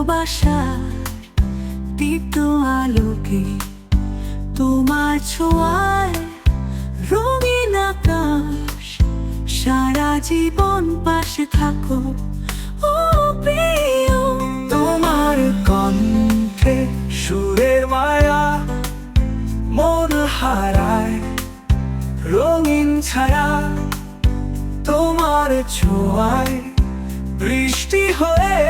ভালোবাসা দীপ্ত আলোকে তোমার ছোঁয়ায় রঙিন আকাশ, সারা জীবন পাশে থাকো। ও প্রিয়, তোমার কণ্ঠে সুরের মায়া মন হারায়, রঙিন ছায়া তোমার ছোঁয়ায় বৃষ্টি হয়ে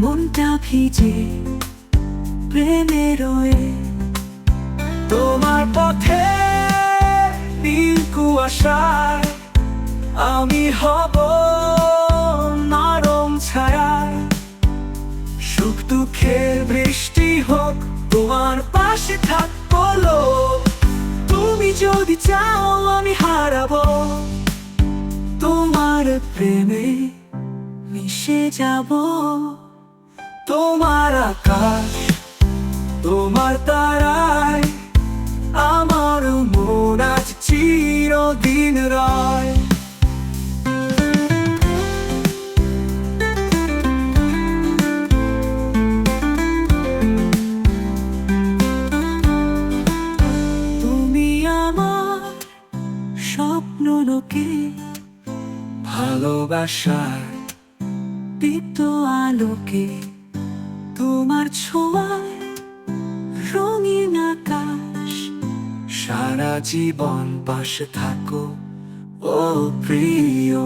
মনটা ভিজে, প্রেমে রয়ে। তোমার পথে নীল আমি হব নরম ছায়ায়। সুখ দুঃখের বৃষ্টি হোক, তোমার পাশে থাকব। তুমি যদি চাও, আমি হারাবো। তোমার প্রেমে মিশে যাব। তোমার আকাশ তোমার তারায় আমার মন আজ চিরদিন রায়। স্বপ্ন লোকে ভালোবাসার দীপ্ত আলোকে তোমার ছোঁয়ায় রঙিন আকাশ সারা জীবন পাশে থাকো ও প্রিয়।